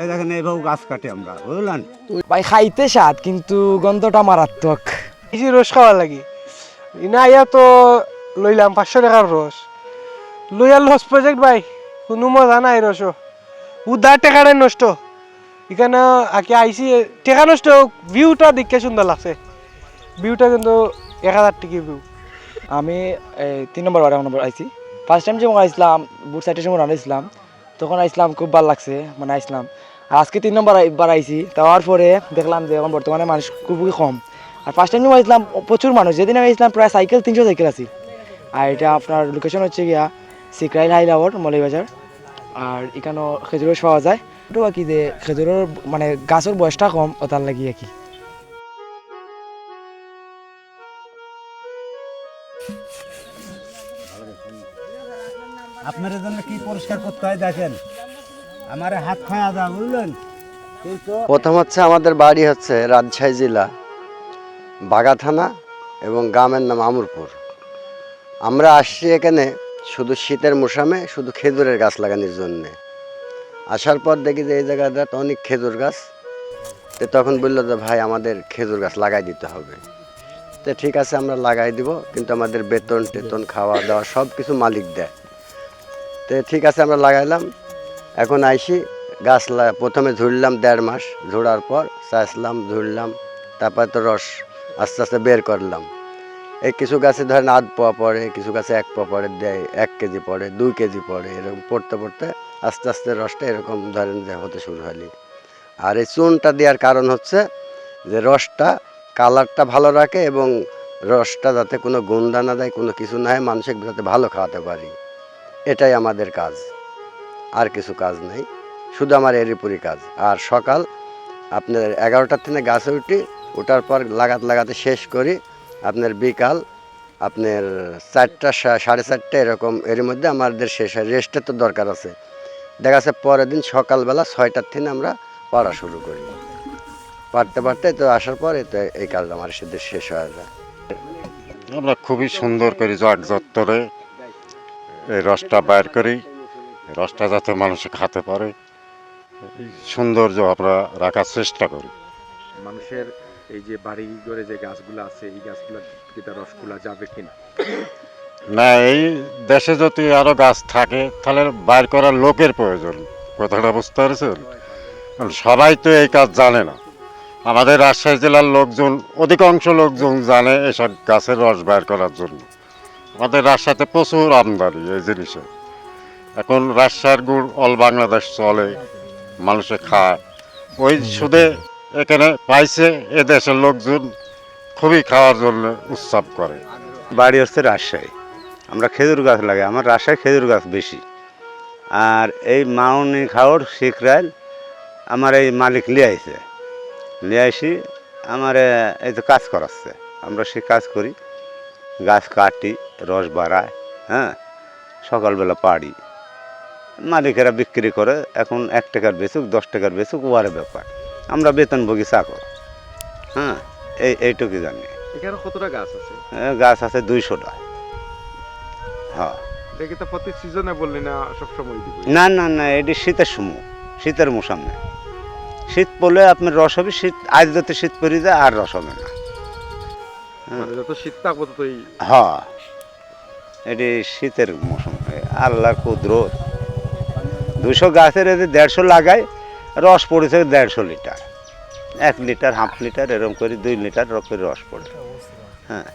এই দেখেন এইভাবে গাছ কাটে আমরা বুঝলেন? ভাই খাইতে স্বাদ কিন্তু গন্ধটা মারাত্মক। বেশি রস খাওয়া লাগি। ইনা ইয়া তো লইলাম পাঁচশো টাকার রস। লস প্রজেক্ট ভাই কোনো মজা নাই রস উদার টেকাটাই নষ্ট। এখানে আগে আইসি টেকা নষ্ট ভিউটা দেখতে সুন্দর লাগছে। ভিউটা কিন্তু এক হাজার টাকা ভিউ আমি তিন নম্বর বারে নম্বর আইছি। ফার্স্ট টাইম যখন আইসলাম বুট সাইডের সময় তখন আইসলাম, খুব ভালো লাগছে মানে আইসলাম। আর আজকে তিন নম্বর বার আইছি তার পরে দেখলাম যে এখন বর্তমানে মানুষ খুবই কম। আর ফার্স্ট টাইম আইসলাম, প্রচুর মানুষ। যেদিন আমি আইসলাম, প্রায় সাইকেল তিনশো সাইকেল আছি। আর এটা আপনার লোকেশন হচ্ছে গিয়া সিকরাইল হাই লাওয়ার মলিবাজার আর এখানেও খেজুরের রস পাওয়া যায়। ওটাও আর কি যে খেজুরের মানে গাছের বয়সটা কম ওটার লাগি আর কি। আপনার জন্য কি পরিষ্কার করতে হয় দেখেন? আমার হাত খাওয়া যা বুঝলেন? প্রথম হচ্ছে আমাদের বাড়ি হচ্ছে রাজশাহী জেলা, বাগা থানা এবং গ্রামের নাম আমরপুর। আমরা আসছি এখানে শুধু শীতের মৌসুমে, শুধু খেজুরের গাছ লাগানোর জন্যে। আসার পর দেখি যে এই জায়গাটা তো অনেক খেজুর গাছ। তো তখন বলল যে, ভাই, আমাদের খেজুর গাছ লাগাই দিতে হবে। তো ঠিক আছে, আমরা লাগাই দিব, কিন্তু আমাদের বেতন টেতন খাওয়া দাওয়া সব কিছু মালিক দেয়। তো ঠিক আছে, আমরা লাগাইলাম। এখন আইসি, গাছ প্রথমে ঝুড়লাম দেড় মাস, ঝোড়ার পর চাষলাম, ঝুড়লাম, তারপর তো রস আস্তে আস্তে বের করলাম। এই কিছু গাছে ধরেন আধ পোয়া পড়ে, কিছু গাছে এক পোয়া পড়ে, দেয়, এক কেজি পড়ে, দুই কেজি পড়ে, এরকম পড়তে পড়তে আস্তে আস্তে রসটা এরকম ধরেন যে হতে শুরু হলি আর এই চুনটা দেওয়ার কারণ হচ্ছে যে রসটা কালারটা ভালো রাখে এবং রসটা যাতে কোনো গুন্দা না দেয়, কোনো কিছু না হয় মানুষকে যাতে ভালো খাওয়াতে পারি। এটাই আমাদের কাজ। আর কিছু কাজ নেই। শুধু আমার এরিপুরি কাজ। আর সকাল আপনার এগারোটার থেকে গাছে উঠি ওঠার পর লাগাতে লাগাতে শেষ করি। আপনার বিকাল, আপনার চারটা সাড়ে চারটে এরকম, এর মধ্যে আমাদের শেষ হয়। রেস্টের তো দরকার আছে। দেখা যাচ্ছে পরের দিন সকালবেলা ছয়টার থেকে আমরা পড়া শুরু করি। পারতে পারতে তো আসার পরে তো এই কাজ আমার সাথে শেষ হয়ে যায়। আমরা খুবই সুন্দর করি জাগ যত্তরে এই রসটা বাইর করি। রসটা যাতে মানুষ খাতে পারে। এই সৌন্দর্য আমরা রাখার চেষ্টা করি। মানুষের এই যে বাড়ি ঘরে যে গাছগুলো আছে এই গাছগুলো তার রসগুলা যাবে কিনা? না এই দেশে যদি আরও গাছ থাকে তাহলে বাইর করার লোকের প্রয়োজন। কথাটা বুঝতে পারছেন? সবাই তো এই কাজ জানে না। আমাদের রাজশাহী জেলার লোকজন অধিকাংশ লোকজন জানে এসব গাছের রস বাইর করার জন্য। আমাদের রাজশাহীতে প্রচুর আমদানি এই জিনিসের এখন রাজশাহীর গুড় অল বাংলাদেশ চলে, মানুষে খায়। ওই সুদে এখানে পাইছে এ দেশের লোকজন খুবই খাওয়ার জন্য উৎসব করে। বাড়ি হচ্ছে রাজশাহী। আমরা খেজুর গাছ লাগাই, আমার রাজশাহী খেজুর গাছ বেশি। আর এই মাউনি খাওয়ার শিখরাইল আমার এই মালিক লিয়ে আইছে। আমার এই তো কাজ করাচ্ছে। আমরা সে কাজ করি, গাছ কাটি রস বাড়ায় হ্যাঁ? সকালবেলা পাড়ি। মালিকেরা বিক্রি করে এখন এক টাকার বেচুক দশ টাকার বেচুক ওয়ারে ব্যাপার। আমরা বেতনভোগী চাকর হ্যাঁ? এই এইটুকু জানি। এখানে কতটা গাছ আছে? গাছ আছে দুইশোটা। হ্যাঁ। দেখি তো প্রতি সিজনে বললি না সবসময় না না না এটি শীতের সময় শীতের মৌসুমে। শীত পড়লে আপনার রস হবে শীত আজ যদি শীত পড়ে যায় আর রস হবে না। মানে যত শীত থাকব ততই হ্যাঁ। এটি শীতের মৌসুম আল্লাহর কুদরত। দুশো গাছের এতে দেড়শো লাগায় রস পড়েছে দেড়শো লিটার। এক লিটার, হাফ লিটার, এরকম করে দুই লিটার করে রস পড়ে। হ্যাঁ।